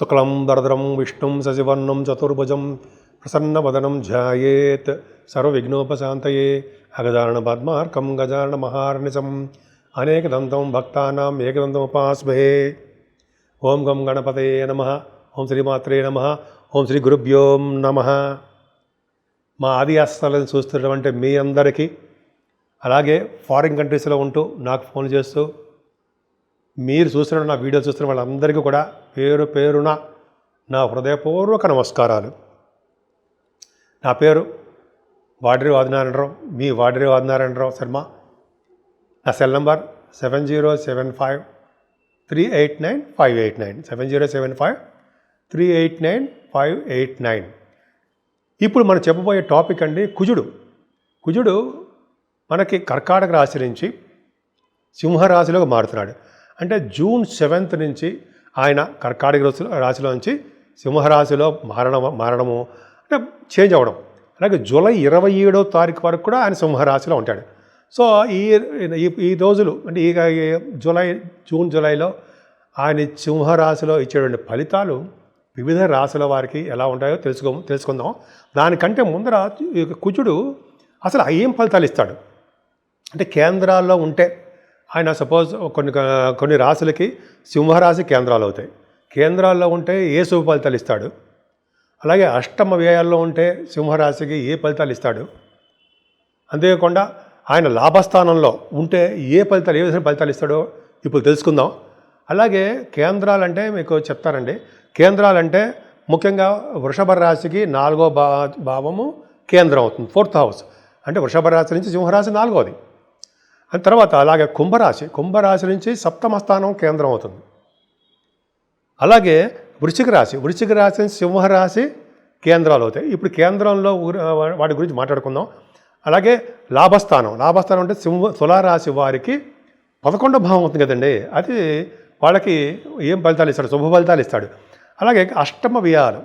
శుక్లం దరద్రం విష్ణుం శశివర్ణం చతుర్భుజం ప్రసన్నవదనం ధ్యాయేత్ సర్వవిఘ్నోపశాంతయే అగదారణ పద్మార్కం గజానన మహార్నిశం అనేకదంతం భక్తానాం ఏకదంతముపాస్మహే. ఓం గం గణపతే నమ. ఓం శ్రీమాత్రే నమ. ఓం శ్రీ గురుభ్యో నమ. మా ఆది ఆస్థాలను చూస్తున్నటువంటి మీ అందరికీ అలాగే ఫారిన్ కంట్రీస్లో ఉంటూ నాకు ఫోన్ చేస్తూ మీరు చూస్తున్న నా వీడియో చూస్తున్న వాళ్ళందరికీ కూడా పేరు పేరున నా హృదయపూర్వక నమస్కారాలు. నా పేరు వాడిరి వాదినారాయణరావు మీ వాడిరి వాదినారాయణరావు శర్మ. నా cell number seven zero seven five three eight nine five eight nine. Seven zero seven five three eight nine five eight nine. ఇప్పుడు మనం చెప్పబోయే టాపిక్ అండి కుజుడు. కుజుడు మనకి కర్కాటక రాశి నుంచి సింహరాశిలోకి మారుతున్నాడు. అంటే జూన్ సెవెంత్ నుంచి ఆయన కర్కాటక రాశిలో రాశిలో నుంచి సింహరాశిలో మారడం మారడము అంటే చేంజ్ అవ్వడం. అలాగే జూలై ఇరవై ఏడో తారీఖు వరకు కూడా ఆయన సింహరాశిలో ఉంటాడు. సో ఈ ఈ- రోజులు అంటే ఈ జూలై జూన్ జూలైలో ఆయన సింహరాశిలో ఇచ్చేటువంటి ఫలితాలు వివిధ రాశుల వారికి ఎలా ఉంటాయో తెలుసుకో తెలుసుకుందాం. దానికంటే ముందర ఈ కుజుడు అసలు ఏం ఫలితాలు ఇస్తాడు? అంటే కేంద్రాల్లో ఉంటే ఆయన సపోజ్ కొన్ని కొన్ని రాశులకి సింహరాశి కేంద్రాలు అవుతాయి. కేంద్రాల్లో ఉంటే ఏ శుభ ఫలితాలు ఇస్తాడు? అలాగే అష్టమ వ్యయాల్లో ఉంటే సింహరాశికి ఏ ఫలితాలు ఇస్తాడు? అంతేకాకుండా ఆయన లాభస్థానంలో ఉంటే ఏ ఫలితాలు ఏ విధంగా ఫలితాలు ఇస్తాడో ఇప్పుడు తెలుసుకుందాం. అలాగే కేంద్రాలంటే మీకు చెప్తారండి కేంద్రాలంటే ముఖ్యంగా వృషభ రాశికి నాలుగో భా భావము కేంద్రం అవుతుంది ఫోర్త్ హౌస్. అంటే వృషభ రాశి నుంచి సింహరాశి నాలుగోది. ఆ తర్వాత అలాగే కుంభరాశి. కుంభరాశి నుంచి సప్తమ స్థానం కేంద్రం అవుతుంది. అలాగే వృశ్చిక రాశి. వృశ్చిక రాశి నుంచి సింహరాశి కేంద్రాలు అవుతాయి. ఇప్పుడు కేంద్రంలో వాటి గురించి మాట్లాడుకుందాం. అలాగే లాభస్థానం. లాభస్థానం అంటే సింహ తులారాశి వారికి పదకొండో భావం అవుతుంది కదండి. అది వాళ్ళకి ఏం ఫలితాలు ఇస్తాడు? శుభ ఫలితాలు ఇస్తాడు. అలాగే అష్టమ వ్యయాలు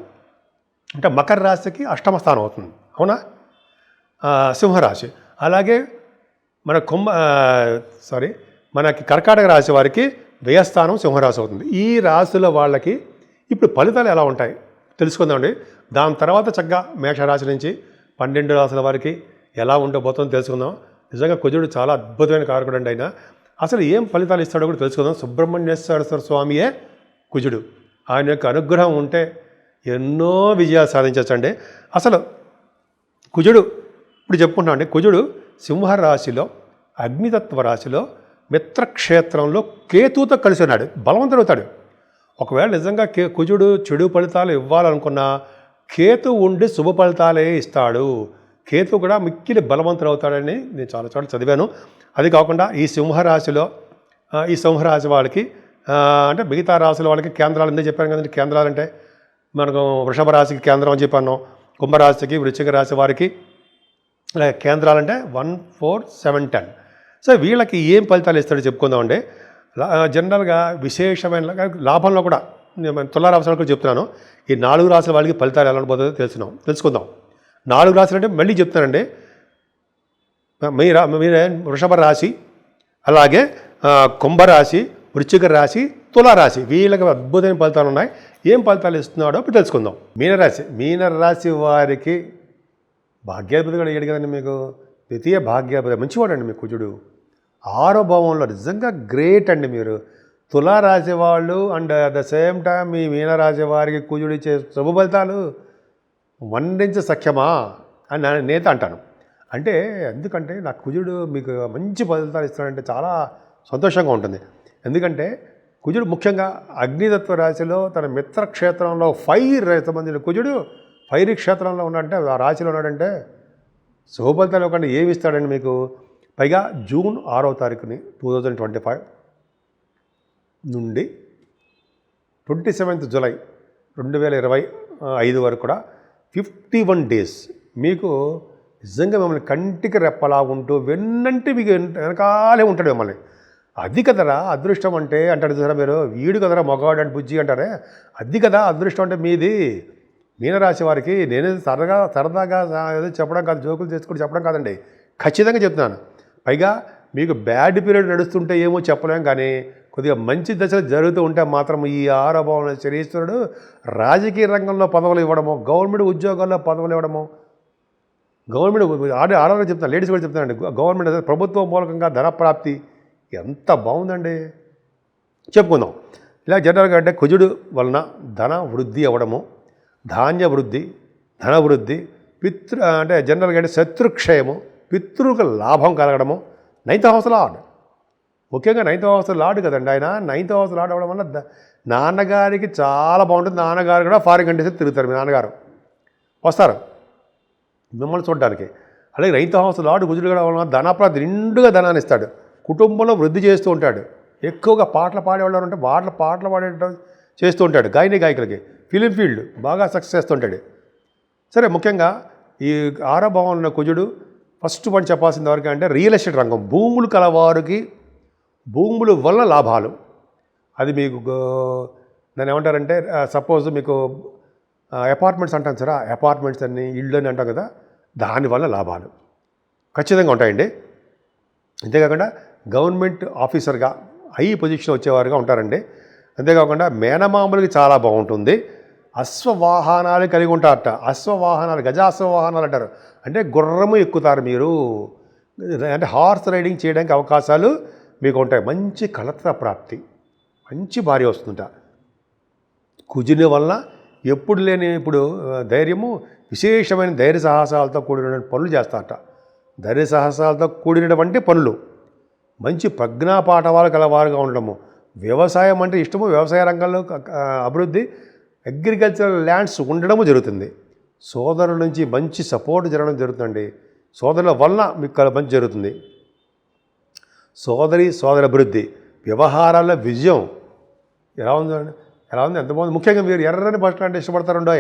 అంటే మకర రాశికి అష్టమ స్థానం అవుతుంది. అవునా? సింహరాశి. అలాగే మన కుంభ సారీ మనకి కర్కాటక రాశి వారికి వ్యయస్థానం సింహరాశి అవుతుంది. ఈ రాశుల వాళ్ళకి ఇప్పుడు ఫలితాలు ఎలా ఉంటాయి? తెలుసుకుందామండి దాని తర్వాత చక్కగా మేషరాశి నుంచి పన్నెండు రాశుల వారికి ఎలా ఉండబోతుందో తెలుసుకుందాం. నిజంగా కుజుడు చాలా అద్భుతమైన కారకుడు అండి ఆయన. అసలు ఏం ఫలితాలు ఇస్తాడో కూడా తెలుసుకుందాం. సుబ్రహ్మణ్యేశ్వర స్వామియే కుజుడు. ఆయన యొక్క అనుగ్రహం ఉంటే ఎన్నో విజయాలు సాధించవచ్చండి అసలు కుజుడు ఇప్పుడు చెప్పుకుంటామండి కుజుడు సింహరాశిలో అగ్నితత్వ రాశిలో మిత్రక్షేత్రంలో కేతుతో కలిసి ఉన్నాడు. బలవంతుడవుతాడు ఒకవేళ నిజంగా కే కుజుడు చెడు ఫలితాలు ఇవ్వాలనుకున్నా కేతు ఉండి శుభ ఫలితాలే ఇస్తాడు. కేతు కూడా మిక్కిలి బలవంతుడు అవుతాడని నేను చాలా చోట్ల చదివాను. అది కాకుండా ఈ సింహరాశిలో ఈ సింహరాశి వాళ్ళకి అంటే మిగతా రాశుల వాళ్ళకి కేంద్రాలు ఎందుకు చెప్పాను కదండి? కేంద్రాలు అంటే మనకు వృషభ రాశికి కేంద్రం అని చెప్పాను కుంభరాశికి వృశ్చిక రాశి వారికి కేంద్రాలంటే one four seven ten. So వీళ్ళకి ఏం ఫలితాలు ఇస్తాడో చెప్పుకుందామండి. లా- జనరల్గా విశేషమైన లాభంలో కూడా నేను తులారాశులు కూడా చెప్తున్నాను. ఈ నాలుగు రాశుల వాళ్ళకి ఫలితాలు ఎలా ఉండబోతుందో తెలుసుకుందాం తెలుసుకుందాం. నాలుగు రాశులు అంటే మళ్ళీ చెప్తానండి మీ రా మీరే వృషభ రాశి అలాగే కుంభరాశి వృశ్చిక రాశి తులారాశి. వీళ్ళకి అద్భుతమైన ఫలితాలు ఉన్నాయి. ఏం ఫలితాలు ఇస్తున్నాడో ఇప్పుడు తెలుసుకుందాం. మీనరాశి. మీనరాశి వారికి భాగ్యాధిపతి కూడా అయ్యాడు కదండి మీకు? ద్వితీయ భాగ్యాధిపతి మంచివాడండి మీ కుజుడు. ఆరో భావంలో నిజంగా గ్రేట్ అండి మీరు. తులారాశి వాళ్ళు and at the same time మీ మీనరాశి వారికి కుజుడు ఇచ్చే శుభ ఫలితాలు వండించ సఖ్యమా అని నేత అంటాను. అంటే ఎందుకంటే నా కుజుడు మీకు మంచి ఫలితాలు ఇస్తాడంటే చాలా సంతోషంగా ఉంటుంది. ఎందుకంటే కుజుడు ముఖ్యంగా అగ్నితత్వ రాశిలో తన మిత్రక్షేత్రంలో ఫైర్ రైతు మంది కుజుడు ఫైర్ క్షేత్రంలో ఉన్నాడంటే ఆ రాశిలో ఉన్నాడంటే శుభఫలితాలు ఇవ్వకుండా ఏమి ఇస్తాడండి మీకు? పైగా జూన్ ఆరో తారీఖుని టూ థౌజండ్ ట్వంటీ ఫైవ్ నుండి ట్వంటీ సెవెంత్ జూలై రెండు వేల ఇరవై ఐదు వరకు కూడా ఫిఫ్టీ వన్ డేస్ మీకు నిజంగా మిమ్మల్ని కంటికి రెప్పలా ఉంటూ వెన్నంటే మీకు వెనకాలే ఉంటాడు మిమ్మల్ని. అది కదరా అదృష్టం అంటే అంటాడు చూసారా మీరు? వీడు కదరా మగవాడు అంటే బుజ్జి అంటారే? అది కదా అదృష్టం అంటే మీది. మీనరాశి వారికి నేను సరదాగా సరదాగా ఏదో చెప్పడం కాదు జోకులు చేసుకుని చెప్పడం కాదండి. ఖచ్చితంగా చెప్తున్నాను. పైగా మీకు బ్యాడ్ పీరియడ్ నడుస్తుంటే ఏమో చెప్పలేం కానీ కొద్దిగా మంచి దశలు జరుగుతూ ఉంటే మాత్రం ఈ ఆరోభవన శనీశ్వరుడు రాజకీయ రంగంలో పదవులు ఇవ్వడము గవర్నమెంట్ ఉద్యోగాల్లో పదవులు ఇవ్వడము గవర్నమెంట్ ఆడ ఆడవాళ్ళు చెప్తాను లేడీస్ కూడా చెప్తానండి గవర్నమెంట్ ప్రభుత్వం మూలకంగా ధన ప్రాప్తి ఎంత బాగుందండి? చెప్పుకుందాం. ఇలా జనరల్గా అంటే కుజుడు వలన ధన వృద్ధి అవ్వడము ధాన్య వృద్ధి ధనవృద్ధి పితృ అంటే జనరల్గా అంటే శత్రుక్షయము పితృకు లాభం కలగడము నైన్త్ హౌస్ లార్డ్. ముఖ్యంగా నైన్త్ హౌస్ లార్డ్ కదండి ఆయన. నైన్త్ హౌస్ లార్డ్ అవ్వడం వల్ల నాన్నగారికి చాలా బాగుంటుంది. నాన్నగారు కూడా ఫారిన్ కంట్రీస్ తిరుగుతారు మీ నాన్నగారు. వస్తారు. మిమ్మల్ని చూడడానికి. అలాగే రైతు హౌస్ లార్డ్ గుజుడు వల్ల ధనప్రాప్తి నిండుగా ధనాన్ని ఇస్తాడు. కుటుంబంలో వృద్ధి చేస్తూ ఉంటాడు. ఎక్కువగా పాటలు పాడేవాళ్ళు అంటే పాటలు పాటలు పాడేటం చేస్తూ ఉంటాడు గాయని గాయకులకి. ఫిలిం ఫీల్డ్ బాగా సక్సెస్ చేస్తుంటాడు సరే ముఖ్యంగా ఈ ఆరభావంలో ఉన్న కుజుడు ఫస్ట్ పని చెప్పాల్సింది వరకు అంటే రియల్ ఎస్టేట్ రంగం భూములు కలవారికి భూముల వల్ల లాభాలు. అది మీకు గో- దాన్ని ఏమంటారంటే సపోజ్ మీకు అపార్ట్మెంట్స్ అంటాం సరే అపార్ట్మెంట్స్ అన్ని ఇళ్ళు అని అంటాం కదా దానివల్ల లాభాలు. ఖచ్చితంగా ఉంటాయండి. అంతేకాకుండా గవర్నమెంట్ ఆఫీసర్గా హై పొజిషన్ వచ్చేవారుగా ఉంటారండి. అంతేకాకుండా మేనమామలకి చాలా బాగుంటుంది. అశ్వవాహనాలు కలిగి ఉంటారట. అశ్వవాహనాలు గజాశ్వవాహనాలు అంటారు. అంటే గుర్రము ఎక్కుతారు మీరు. అంటే హార్స్ రైడింగ్ చేయడానికి అవకాశాలు మీకు ఉంటాయి. మంచి కలత్ర ప్రాప్తి. మంచి భార్య వస్తుంట. కుజుని వలన ఎప్పుడు లేని ఇప్పుడు ధైర్యము విశేషమైన ధైర్య సాహసాలతో కూడినటువంటి పనులు చేస్తారట. ధైర్య సాహసాలతో కూడినటువంటి పనులు. మంచి ప్రజ్ఞాపాఠవాలు కలవారుగా ఉండడము వ్యవసాయం అంటే ఇష్టము వ్యవసాయ రంగంలో అభివృద్ధి అగ్రికల్చరల్ ల్యాండ్స్ ఉండడము జరుగుతుంది. సోదరుల నుంచి మంచి సపోర్ట్ జరగడం జరుగుతుందండి. సోదరుల వల్ల మీకు మంచి జరుగుతుంది. సోదరి సోదర అభివృద్ధి వ్యవహారాల విజయం. ఎలా ఉందండి ఎలా ఉంది? ఎంత బాగుంది? ముఖ్యంగా మీరు ఎర్రని బట్టలు అంటే ఇష్టపడతారుండో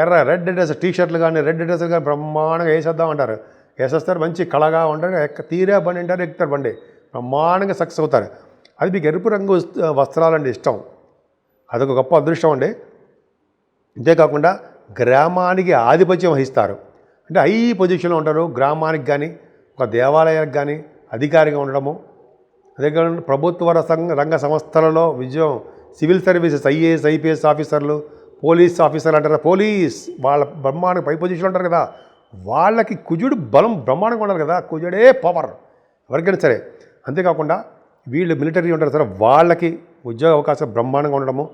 ఎర్ర రెడ్ డ్రెస్ టీ షర్ట్లు కానీ రెడ్ డ్రెస్ కానీ బ్రహ్మాండంగా వేసేద్దాం అంటారు. వేసేస్తారు మంచి కళగా ఉంటారు ఎక్క తీరే బండి అంటారు ఎక్కుతారు బండి. బ్రహ్మాండంగా సక్సెస్ అవుతారు. అది మీకు ఎరుపు రంగు వస్తు- వస్త్రాలండి ఇష్టం. అదొక గొప్ప అదృష్టం అండి. అంతేకాకుండా గ్రామానికి ఆధిపత్యం వహిస్తారు. అంటే హై పొజిషన్లో ఉంటారు. గ్రామానికి కానీ ఒక దేవాలయానికి కానీ అధికారిగా ఉండడము. అదే కాకుండా ప్రభుత్వ రంగ రంగ సంస్థలలో విజయం సివిల్ సర్వీసెస్ ఐఏఎస్ ఐపీఎస్ ఆఫీసర్లు పోలీస్ ఆఫీసర్లు అంటారు పోలీస్ వాళ్ళ బ్రహ్మాండ పై పొజిషన్ ఉంటారు కదా వాళ్ళకి కుజుడు బలం బ్రహ్మాండంగా ఉండాలి కదా కుజుడే పవర్ ఎవరికైనా సరే. అంతేకాకుండా వీళ్ళు మిలిటరీ ఉంటారు సరే వాళ్ళకి ఉద్యోగ అవకాశం బ్రహ్మాండంగా ఉండడము.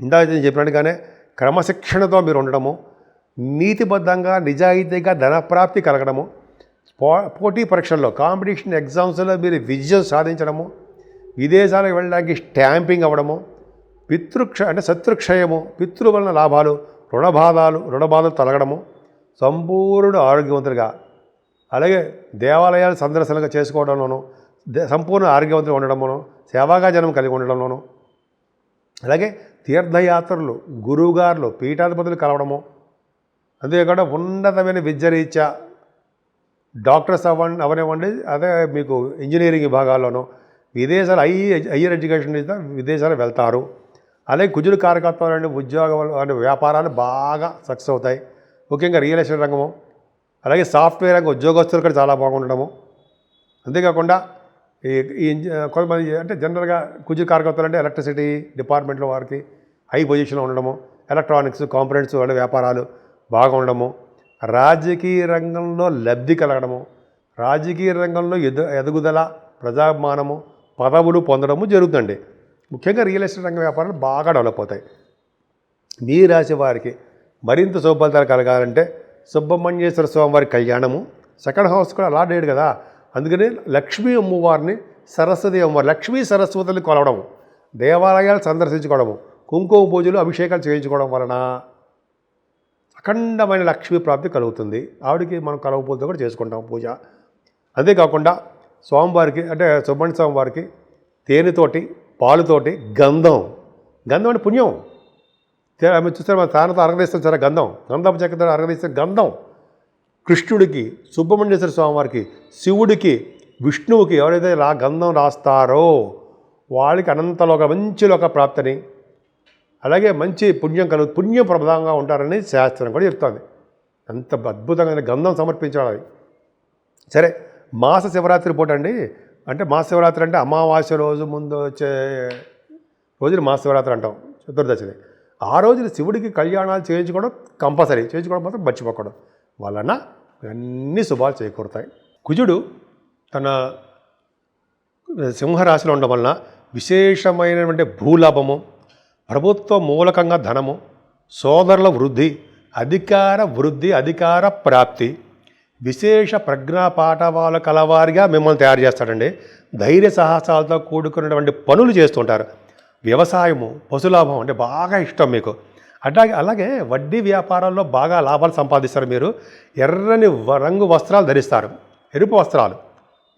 ఇందాక నేను చెప్పినట్టుగానే క్రమశిక్షణతో మీరు ఉండడము నీతిబద్ధంగా నిజాయితీగా ధనప్రాప్తి కలగడము పో పోటీ పరీక్షల్లో కాంపిటీషన్ ఎగ్జామ్స్లో మీరు విజయం సాధించడము విదేశాలకు వెళ్ళడానికి స్టాంపింగ్ అవ్వడము పితృక్ష అంటే శత్రుక్షయము పితృ వలన లాభాలు రుణబాధాలు రుణబాధలు తొలగడము సంపూర్ణ ఆరోగ్యవంతులుగా అలాగే దేవాలయాలు సందర్శనగా చేసుకోవడంలోనూ సంపూర్ణ ఆరోగ్యవంతులు ఉండడంలోనూ సేవాగా జనం కలిగి ఉండడంలోనూ అలాగే తీర్థయాత్రలు గురువుగారులు పీఠాధిపతులు కలవడము అంతేకాకుండా ఉన్నతమైన విద్యరీత్యా డాక్టర్స్ అవ్వ అవనివ్వండి అదే మీకు ఇంజనీరింగ్ విభాగాల్లోనూ విదేశాలు హై హయ్యర్ ఎడ్యుకేషన్ రీత్యా విదేశాలు వెళ్తారు. అలాగే కుజుల కారకత్వాలు అంటే ఉద్యోగాలు అంటే వ్యాపారాలు బాగా సక్సెస్ అవుతాయి. ముఖ్యంగా రియల్ ఎస్టేట్ రంగము అలాగే సాఫ్ట్వేర్ రంగం ఉద్యోగస్తులు కూడా చాలా బాగుండడము. అంతేకాకుండా ఈ కొంతమంది అంటే జనరల్గా కుజు కార్యకర్తలు అంటే ఎలక్ట్రిసిటీ డిపార్ట్మెంట్లో వారికి హై పొజిషన్లో ఉండడము ఎలక్ట్రానిక్స్ కాంపనెంట్స్ వాళ్ళ వ్యాపారాలు బాగా ఉండడము రాజకీయ రంగంలో లబ్ధి కలగడము రాజకీయ రంగంలో ఎదు ఎదుగుదల ప్రజాభిమానము పదవులు పొందడము జరుగుతుంది ముఖ్యంగా రియల్ ఎస్టేట్ రంగ వ్యాపారాలు బాగా డెవలప్ అవుతాయి. మీ రాశి వారికి మరింత శుభఫలితాలు కలగాలంటే సుబ్రహ్మణ్యేశ్వర స్వామి వారి కళ్యాణము సెకండ్ హౌస్ కూడా అలా డేట్ కదా. అందుకని లక్ష్మీ అమ్మవారిని సరస్వతి అమ్మవారి లక్ష్మీ సరస్వతులు కొలవడం దేవాలయాలు సందర్శించుకోవడము కుంకుమ పూజలు అభిషేకాలు చేయించుకోవడం వలన అఖండమైన లక్ష్మీ ప్రాప్తి కలుగుతుంది. ఆవిడకి మనం కలవ పూజతో కూడా చేసుకుంటాం పూజ. అంతేకాకుండా స్వామివారికి అంటే సుబ్రహ్మణ్య స్వామివారికి తేనెతోటి పాలుతోటి గంధం. గంధం అంటే పుణ్యం. తే- ఆమె చూస్తారు మన తానతో అరగదీస్తాం సరే గంధం. గంధం చెక్కతో అరగదీస్తే గంధం. కృష్ణుడికి సుబ్రహ్మణ్యేశ్వర స్వామి వారికి శివుడికి విష్ణువుకి ఎవరైతే రా గంధం రాస్తారో వాళ్ళకి అనంతలోక మంచి లోక ప్రాప్తిని అలాగే మంచి పుణ్యం కలుగు పుణ్యప్రదంగా ఉంటారని శాస్త్రం కూడా చెప్తుంది. అంత అద్భుతంగా గంధం సమర్పించాలి సరే మాస శివరాత్రి పూట అండి. అంటే మహాశివరాత్రి అంటే అమావాస్య రోజు ముందు వచ్చే రోజులు మాస శివరాత్రి అంటాం చతుర్దశిని. ఆ రోజున శివుడికి కళ్యాణాలు చేయించుకోవడం కంపల్సరీ చేయించుకోవడం మాత్రం మర్చిపోకూడదు. వలన అన్ని శుభాలు చేకూరుతాయి. కుజుడు తన సింహరాశిలో ఉండడం వలన విశేషమైనటువంటి భూలాభము ప్రభుత్వ మూలకంగా ధనము సోదరుల వృద్ధి అధికార వృద్ధి అధికార ప్రాప్తి విశేష ప్రజ్ఞా పాఠవాల కలవారిగా మిమ్మల్ని తయారు చేస్తాడండి. ధైర్య సాహసాలతో కూడుకున్నటువంటి పనులు చేస్తుంటారు వ్యవసాయము పశులాభం అంటే బాగా ఇష్టం మీకు. అట్లాగే అలాగే వడ్డీ వ్యాపారాల్లో బాగా లాభాలు సంపాదిస్తారు మీరు. ఎర్రని వ- రంగు వస్త్రాలు ధరిస్తారు. ఎరుపు వస్త్రాలు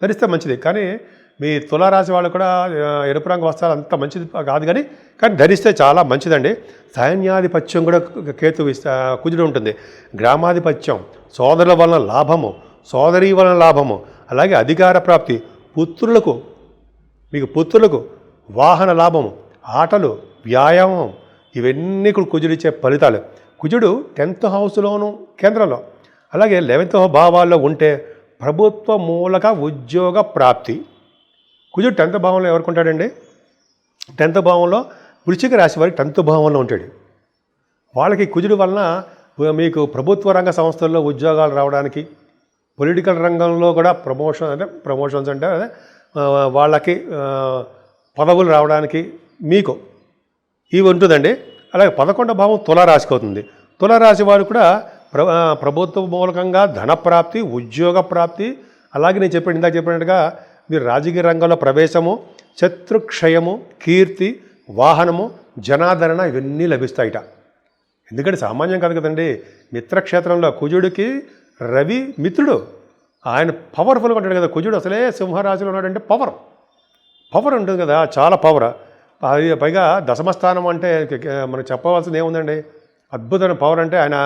ధరిస్తే మంచిది. కానీ మీ తులారాశి వాళ్ళు కూడా ఎరుపు రంగు వస్త్రాలు అంత మంచిది కాదు కానీ కానీ ధరిస్తే చాలా మంచిదండి. సైన్యాధిపత్యం కూడా కేతు కుజుడు ఉంటుంది. గ్రామాధిపత్యం సోదరుల వలన లాభము సోదరి వలన లాభము అలాగే అధికార ప్రాప్తి పుత్రులకు మీకు పుత్రులకు వాహన లాభము ఆటలు వ్యాయామం ఇవన్నీ కూడా కుజుడు ఇచ్చే ఫలితాలు. కుజుడు టెన్త్ హౌస్లోను కేంద్రంలో. అలాగే లెవెన్త్ భావాల్లో ఉంటే ప్రభుత్వ మూలక ఉద్యోగ ప్రాప్తి. కుజుడు టెన్త్ భావంలో ఎవరికి ఉంటాడండి టెన్త్ భావంలో వృశ్చిక రాశి వారికి టెన్త్ భావంలో ఉంటాడు. వాళ్ళకి కుజుడు వలన మీకు ప్రభుత్వ రంగ సంస్థల్లో ఉద్యోగాలు రావడానికి పొలిటికల్ రంగంలో కూడా ప్రమోషన్ అంటే ప్రమోషన్స్ అంటే అదే వాళ్ళకి పదవులు రావడానికి మీకు ఇవి ఉంటుందండి. అలాగే పదకొండవ భావం తులారాశికి అవుతుంది. తులారాశి వారు కూడా ప్ర ప్రభుత్వ మూలకంగా ధన ప్రాప్తి ఉద్యోగ ప్రాప్తి అలాగే నేను చెప్పాను ఇందాక చెప్పినట్టుగా మీరు రాజకీయ రంగంలో ప్రవేశము శత్రుక్షయము కీర్తి వాహనము జనాదరణ ఇవన్నీ లభిస్తాయిట. ఎందుకంటే సామాన్యం కాదు కదండి. మిత్రక్షేత్రంలో కుజుడికి రవి మిత్రుడు. ఆయన పవర్ఫుల్గా ఉంటాడు కదా కుజుడు. అసలే సింహరాశిలో ఉన్నాడంటే పవర్ పవర్ ఉంటుంది కదా. చాలా పవర్ అది పైగా దశమస్థానం అంటే మనం చెప్పవలసింది ఏముందండి? అద్భుతమైన పవర్ అంటే ఆయన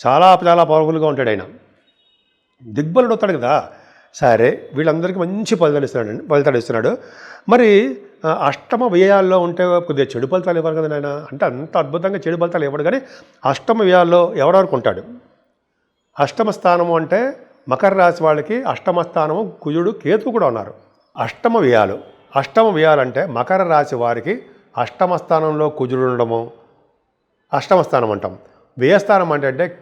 చాలా చాలా పవర్ఫుల్గా ఉంటాడు ఆయన. దిగ్బలుడు అవుతాడు కదా? సరే వీళ్ళందరికీ మంచి ఫలితాలు ఇస్తున్నాడు ఫలితాలు ఇస్తున్నాడు. మరి అష్టమ వ్యయాల్లో ఉంటే కొద్దిగా చెడు ఫలితాలు ఇవ్వరు కదా నాయన? అంటే అంత అద్భుతంగా చెడు ఫలితాలు ఇవ్వడు కానీ అష్టమ వ్యయాల్లో ఎవరెవరికి ఉంటాడు అష్టమ స్థానము అంటే మకర రాశి వాళ్ళకి అష్టమ స్థానము కుజుడు కేతు కూడా ఉన్నారు. అష్టమ వ్యయాలు. అష్టమ వ్యయాలు అంటే మకర రాశి వారికి అష్టమ స్థానంలో కుజుడు ఉండడము. అష్టమ స్థానం అంటాం. వ్యయస్థానం అంటే అంటే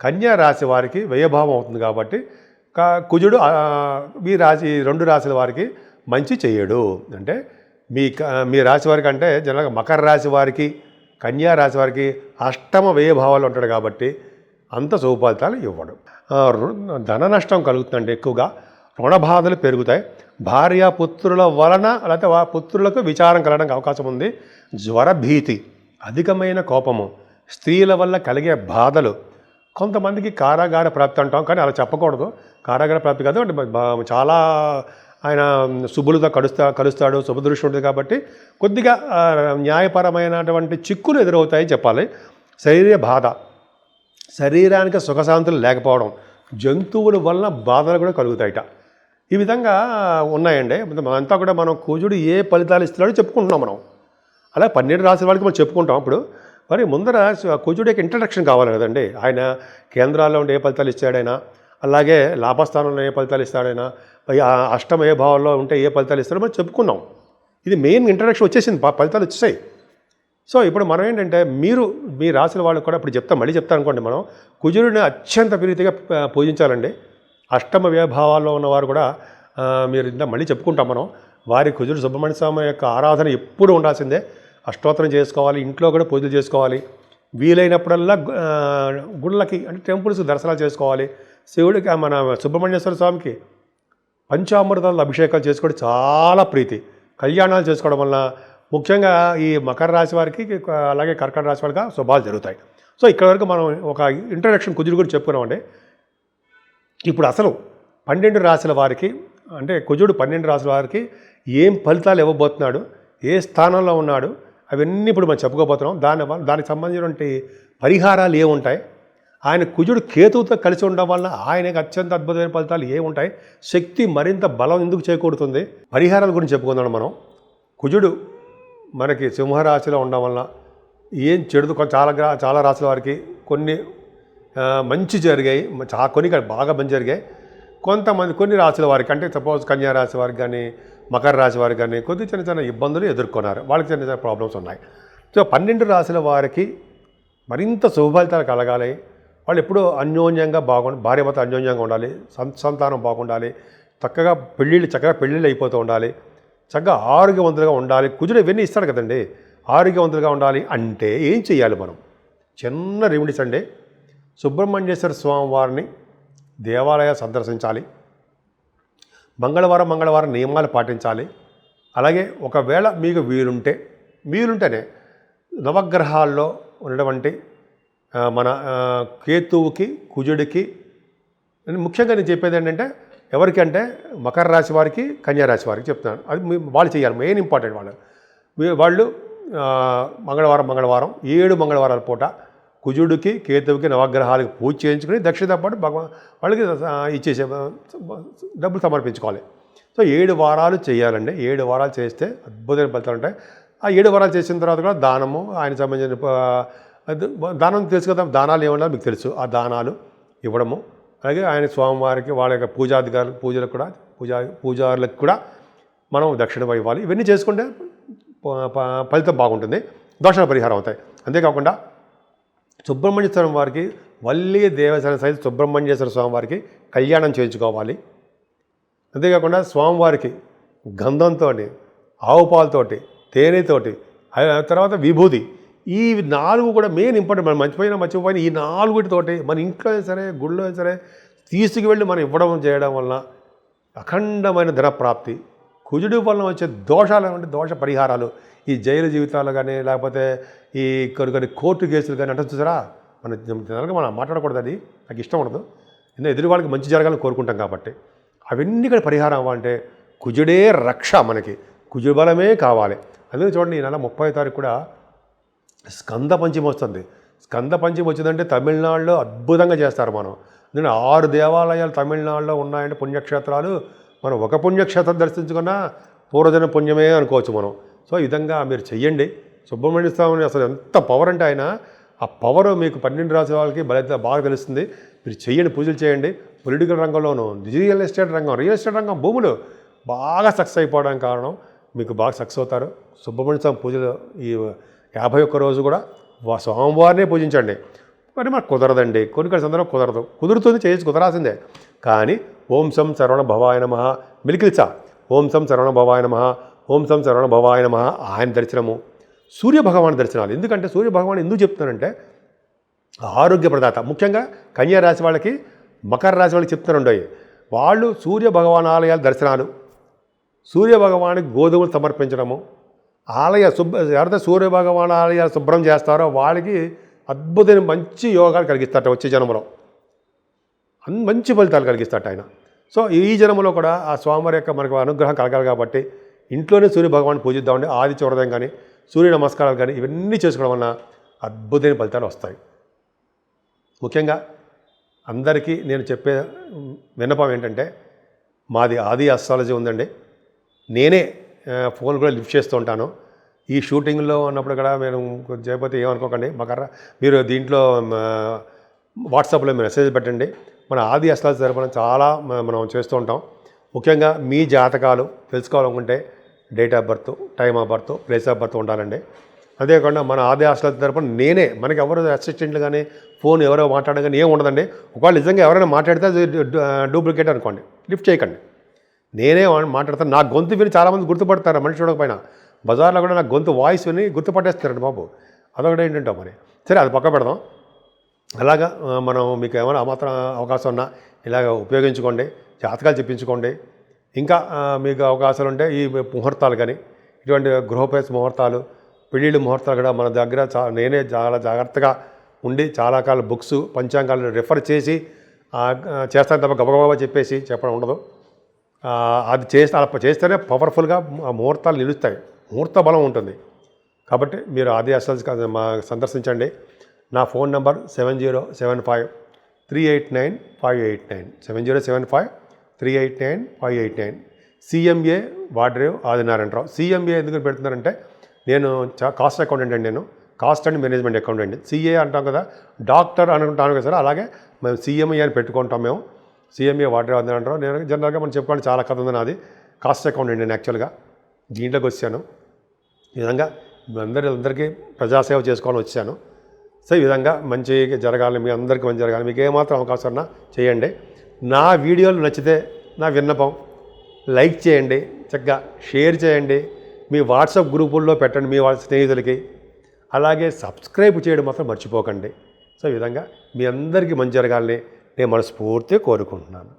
కన్యా రాశి వారికి వ్యయభావం అవుతుంది కాబట్టి కా- కుజుడు మీ రాశి రెండు రాశుల వారికి మంచి చేయడు అంటే మీ మీ రాశి వారికి అంటే జనరల్గా మకర రాశి వారికి కన్యా రాశి వారికి అష్టమ వ్యయభావాలు ఉంటాడు కాబట్టి అంత శుభఫలితాలు ఇవ్వడు. ధన నష్టం కలుగుతుందండి ఎక్కువగా రుణబాధలు పెరుగుతాయి. భార్య పుత్రుల వలన లేకపోతే ఆ పుత్రులకు విచారం కలగడానికి అవకాశం ఉంది. జ్వర భీతి అధికమైన కోపము స్త్రీల వల్ల కలిగే బాధలు. కొంతమందికి కారాగార ప్రాప్తి అంటాం కానీ అలా చెప్పకూడదు. కారాగార ప్రాప్తి కాదు. అంటే చాలా ఆయన శుభులతో కలుస్తా కలుస్తాడు శుభదృష్టి ఉంటుంది కాబట్టి కొద్దిగా న్యాయపరమైనటువంటి చిక్కులు ఎదురవుతాయి చెప్పాలి. శరీర బాధ శరీరానికి సుఖశాంతులు లేకపోవడం జంతువుల వలన బాధలు కూడా కలుగుతాయిట. ఈ విధంగా ఉన్నాయండి. అంతా కూడా మనం కూజుడు ఏ ఫలితాలు ఇస్తున్నాడో చెప్పుకుంటున్నాం మనం. అలా పన్నెండు రాసిన వాళ్ళకి మనం చెప్పుకుంటాం అప్పుడు. మరి ముందర కూజుడు యొక్క ఇంట్రడక్షన్ కావాలి కదండి. ఆయన కేంద్రాల్లో ఉండే ఏ ఫలితాలు ఇస్తాడైనా అలాగే లాభస్థానంలో ఏ ఫలితాలు ఇస్తాడైనా అష్టమ ఏ భావంలో ఉంటే ఏ ఫలితాలు ఇస్తాడో మనం చెప్పుకున్నాం. ఇది మెయిన్ ఇంట్రడక్షన్ వచ్చేసింది. ఫలితాలు వచ్చేసాయి. సో ఇప్పుడు మనం ఏంటంటే మీరు మీ రాసిన వాళ్ళకి కూడా ఇప్పుడు చెప్తాం. మళ్ళీ చెప్తాను అనుకోండి మనం. కుజుడిని అత్యంత ప్రీతిగా పూజించాలండి. అష్టమ వ్యభావాల్లో ఉన్నవారు కూడా మీరు ఇంత మళ్ళీ చెప్పుకుంటాం మనం. వారి కుజుడు సుబ్రహ్మణ్య స్వామి యొక్క ఆరాధన ఎప్పుడు ఉండాల్సిందే. అష్టోత్తరం చేసుకోవాలి ఇంట్లో కూడా పూజలు చేసుకోవాలి. వీలైనప్పుడల్లా గుళ్ళకి అంటే టెంపుల్స్ దర్శనాలు చేసుకోవాలి. శివుడికి మన సుబ్రహ్మణ్యేశ్వర స్వామికి పంచామృతాల అభిషేకాలు చేసుకోవడం చాలా ప్రీతి. కళ్యాణాలు చేసుకోవడం వల్ల ముఖ్యంగా ఈ మకర రాశి వారికి అలాగే కర్కట రాశి వారికి శుభాలు జరుగుతాయి. సో ఇక్కడ వరకు మనం ఒక ఇంట్రడక్షన్ కుజుడు గురించి చెప్పుకున్నామండి. ఇప్పుడు అసలు పన్నెండు రాశుల వారికి అంటే కుజుడు పన్నెండు రాశుల వారికి ఏం ఫలితాలు ఇవ్వబోతున్నాడు ఏ స్థానంలో ఉన్నాడు అవన్నీ ఇప్పుడు మనం చెప్పుకోబోతున్నాం. దాని వల్ల దానికి సంబంధించినటువంటి పరిహారాలు ఏముంటాయి? ఆయన కుజుడు కేతువుతో కలిసి ఉండడం వల్ల ఆయనకు అత్యంత అద్భుతమైన ఫలితాలు ఏముంటాయి శక్తి మరింత బలం ఎందుకు చేకూరుతుంది? పరిహారాల గురించి చెప్పుకుందాం మనం. కుజుడు మనకి సింహరాశిలో ఉండడం వల్ల ఏం చెడు చాలా గ్రా- చాలా రాశుల వారికి కొన్ని మంచి జరిగాయి. చా కొన్ని బాగా మంచి జరిగాయి. కొంతమంది కొన్ని రాశుల వారికి అంటే సపోజ్ కన్యా రాశి వారికి కానీ మకర రాశి వారికి కానీ కొద్ది చిన్న చిన్న ఇబ్బందులు ఎదుర్కొన్నారు. వాళ్ళకి చిన్న చిన్న ప్రాబ్లమ్స్ ఉన్నాయి. సో పన్నెండు రాశుల వారికి మరింత శుభఫలితాలు కలగాలి. వాళ్ళు ఎప్పుడూ అన్యోన్యంగా బాగుండి భార్యభర్త అన్యోన్యంగా ఉండాలి. సంతానం బాగుండాలి. చక్కగా పెళ్ళిళ్ళు చక్కగా పెళ్ళిళ్ళు అయిపోతూ ఉండాలి. చక్కగా ఆరోగ్యవంతులుగా ఉండాలి. కుజుడు ఇవన్నీ ఇస్తాడు కదండి. ఆరోగ్యవంతులుగా ఉండాలి అంటే ఏం చేయాలి మనం? చిన్న రెమెడీస్ అండి. సుబ్రహ్మణ్యేశ్వర స్వామి వారిని దేవాలయ సందర్శించాలి. మంగళవారం మంగళవారం నియమాలు పాటించాలి. అలాగే ఒకవేళ మీకు వీలుంటే వీలుంటేనే నవగ్రహాల్లో ఉన్నటువంటి మన కేతువుకి కుజుడికి ముఖ్యంగా నేను చెప్పేది ఏంటంటే ఎవరికి అంటే మకర రాశి వారికి కన్యా రాశి వారికి చెప్తున్నాను. అది వాళ్ళు చేయాలి మెయిన్ ఇంపార్టెంట్ వాళ్ళు. వాళ్ళు మంగళవారం మంగళవారం ఏడు మంగళవారాల పూట కుజుడికి కేతువుకి నవగ్రహాలకి పూజ చేయించుకుని దక్షిణతో పాటు భగవాన్ వాళ్ళకి ఇచ్చేసే డబ్బులు సమర్పించుకోవాలి. సో ఏడు వారాలు చేయాలండి. ఏడు వారాలు చేస్తే అద్భుతమైన ఫలితాలు ఉంటాయి. ఆ ఏడు వారాలు చేసిన తర్వాత కూడా దానము ఆయన సంబంధించిన దానం తెలుసు కదా దానాలు ఏమన్నా మీకు తెలుసు. ఆ దానాలు ఇవ్వడము అలాగే ఆయన స్వామివారికి వాళ్ళ యొక్క పూజాధికారులు పూజలకు కూడా పూజా పూజారులకు కూడా మనం దక్షిణ ఇవ్వాలి. ఇవన్నీ చేసుకుంటే ఫలితం బాగుంటుంది. దోషణ పరిహారం అవుతాయి. అంతేకాకుండా సుబ్రహ్మణ్యేశ్వరం వారికి వల్లి దేవసేన సైతం సుబ్రహ్మణ్యేశ్వర స్వామి వారికి కళ్యాణం చేయించుకోవాలి. అంతేకాకుండా స్వామివారికి గంధంతో ఆవు పాలతోటి తేనెతోటి ఆ తర్వాత విభూది ఈ నాలుగు కూడా మెయిన్ ఇంపార్టెంట్ మనం మర్చిపోయినా మర్చిపోయినా ఈ నాలుగుటితోటి మన ఇంట్లో అయినా సరే గుళ్ళో అయినా సరే తీసుకువెళ్ళి మనం ఇవ్వడం చేయడం వలన అఖండమైన ధనప్రాప్తి. కుజుడు వలన వచ్చే దోషాలు అంటే దోష పరిహారాలు. ఈ జైలు జీవితాలు కానీ లేకపోతే ఈ కొన్ని కొన్ని కోర్టు కేసులు కానీ అంటే చూసారా? మన జనరల్గా మనం మాట్లాడకూడదు అది. నాకు ఇష్టం ఉండదు. ఎందుకంటే ఎదురు వాళ్ళకి మంచి జరగాలని కోరుకుంటాం కాబట్టి. అవన్నీ కూడా పరిహారం అవ్వాలంటే కుజుడే రక్ష మనకి. కుజు బలమే కావాలి. అందుకని చూడండి ఈ నెల ముప్పై తారీఖు కూడా స్కంద పంచమి వస్తుంది. స్కంద పంచమి వచ్చిందంటే తమిళనాడులో అద్భుతంగా చేస్తారు మనం. నేను ఆరు దేవాలయాలు తమిళనాడులో ఉన్నాయంటే పుణ్యక్షేత్రాలు. మనం ఒక పుణ్యక్షేత్రం దర్శించుకున్నా పూర్వజన పుణ్యమే అనుకోవచ్చు మనం. సో ఈ విధంగా మీరు చెయ్యండి. సుబ్రహ్మణ్య స్వామిని అసలు ఎంత పవర్ అంటే ఆయన ఆ పవర్ మీకు పన్నెండు రాసిన వాళ్ళకి బలైతే బాగా తెలుస్తుంది. మీరు చెయ్యండి పూజలు చేయండి. పొలిటికల్ రంగంలోనూ రియల్ ఎస్టేట్ రంగం రియల్ ఎస్టేట్ రంగం భూములు బాగా సక్సెస్ అయిపోవడానికి కారణం మీకు బాగా సక్సెస్ అవుతారు. సుబ్రహ్మణ్య స్వామి పూజలు ఈ యాభై ఒక్క రోజు కూడా వా- స్వామివారినే పూజించండి. మరి మాకు కుదరదండి. కొన్ని కొన్ని సందర్భం కుదరదు. కుదురుతుంది చేయొచ్చు కుదరాల్సిందే. కానీ ఓం సం శరవణ భవాయ నమ. మిలికిల్చా. ఓం సం శరవణ భవాయ నమ. ఓం సం శరవణ నమ. ఆయన దర్శనము. సూర్య భగవాన్ దర్శనాలు. ఎందుకంటే సూర్య భగవాన్ ఎందుకు చెప్తున్నానంటే ఆరోగ్య ప్రదాత. ముఖ్యంగా కన్యా రాశి వాళ్ళకి మకర రాశి వాళ్ళకి చెప్తున్నారండి. వాళ్ళు సూర్య భగవాన్ ఆలయాల దర్శనాలు. సూర్య భగవానికి గోధుమలు సమర్పించడము. ఆలయ శుభ్ర ఎవరైతే సూర్య భగవాన్ ఆలయాలు శుభ్రం చేస్తారో వాళ్ళకి అద్భుతమైన మంచి యోగాలు కలిగిస్తారట వచ్చే జన్మలో. మంచి ఫలితాలు కలిగిస్తారట ఆయన. సో ఈ జన్మలో కూడా ఆ స్వామివారి యొక్క మనకు అనుగ్రహం కలగాలి కాబట్టి ఇంట్లోనే సూర్య భగవాన్ పూజిద్దామండి ఆది చూడడం కానీ సూర్య నమస్కారాలు కానీ ఇవన్నీ చేసుకోవడం వలన అద్భుతమైన ఫలితాలు వస్తాయి. ముఖ్యంగా అందరికీ నేను చెప్పే విన్నపం ఏంటంటే మాది ఆది అస్ట్రాలజీ ఉందండి. నేనే ఫోన్ కూడా లిఫ్ట్ చేస్తూ ఉంటాను. ఈ షూటింగ్లో ఉన్నప్పుడు కూడా మేము చేయకపోతే ఏమనుకోకండి మాకర్ర మీరు దీంట్లో వాట్సాప్లో మీరు మెసేజ్ పెట్టండి. మన ఆది అస్ట్రాలజీ తరపున చాలా మనం చేస్తూ ఉంటాం. ముఖ్యంగా మీ జాతకాలు తెలుసుకోవాలనుకుంటే date of birth time of birth place of birth ఉండాలండి. అదేకాకుండా మన ఆదాయ ఆశల తరపున నేనే మనకి ఎవరు అసిస్టెంట్లు కానీ ఫోన్ ఎవరో మాట్లాడడం కానీ ఏం ఉండదండి. ఒకవేళ నిజంగా ఎవరైనా మాట్లాడితే అది డూప్లికేట్ అనుకోండి లిఫ్ట్ చేయకండి. నేనే మాట్లాడతాను. నా గొంతు విని చాలామంది గుర్తుపడతారు మనిషి చూడకపోయినా బజార్లో కూడా నా గొంతు వాయిస్ విని గుర్తుపట్టేస్తారండి బాబు. అదొకటి ఏంటంటే మరి? సరే అది పక్క పెడదాం. అలాగా మనం మీకు ఏమైనా మాత్రం అవకాశం ఉన్నా ఇలాగ ఉపయోగించుకోండి జాతకాలు చెప్పించుకోండి. ఇంకా మీకు అవకాశాలు ఉంటే ఈ ముహూర్తాలు కానీ ఇటువంటి గృహప్రవేశ ముహూర్తాలు పెళ్ళిళ్ళు ముహూర్తాలు కూడా మన దగ్గర చా నేనే చాలా జాగ్రత్తగా ఉండి చాలా కాల బుక్స్ పంచాంగాలు రిఫర్ చేసి చేస్తాను తప్ప గబగబా చెప్పేసి చెప్పడం ఉండదు. అది చేస్తే అలా చేస్తేనే పవర్ఫుల్గా ముహూర్తాలు నిలుస్తాయి. ముహూర్త బలం ఉంటుంది. కాబట్టి మీరు ఆది అసలు మా సందర్శించండి. నా phone number seven zero seven five three eight nine five eight nine. Seven zero seven five three eight nine five eight nine. CMA Vadrevu Adinarayanarao CMA ఎందుకు పెడుతున్నారంటే నేను కాస్ట్ అకౌంటెంట్ అండి నేను. Cost and management accountant CA అంటాం కదా doctor అనుకుంటాను కదా sir. అలాగే మేము సిఎంఏ అని పెట్టుకుంటాం మేము. సీఎంఏ వాడ్రేవ్ ఆదినారాయణరావు నేను జనరల్గా మనం చెప్పుకోవాలి చాలా కథ ఉంది నాది. కాస్ట్ అకౌంటెంట్ నేను యాక్చువల్గా. దీంట్లోకి వచ్చాను. ఈ విధంగా అందరి అందరికీ ప్రజాసేవ చేసుకోవాలని వచ్చాను. సో ఈ విధంగా మంచి జరగాలి మీ అందరికీ మంచి జరగాలి మీకు ఏమాత్రం అవకాశం ఉన్నా చేయండి. నా వీడియోలు నచ్చితే నా విన్నపం లైక్ చేయండి చక్కగా షేర్ చేయండి మీ వాట్సాప్ గ్రూపుల్లో పెట్టండి మీ వాళ్ళ స్నేహితులకి. అలాగే సబ్స్క్రైబ్ చేయడం మాత్రం మర్చిపోకండి. సో ఈ విధంగా మీ అందరికీ మంచి జరగాలని నేను మనస్ఫూర్తిగా కోరుకుంటున్నాను.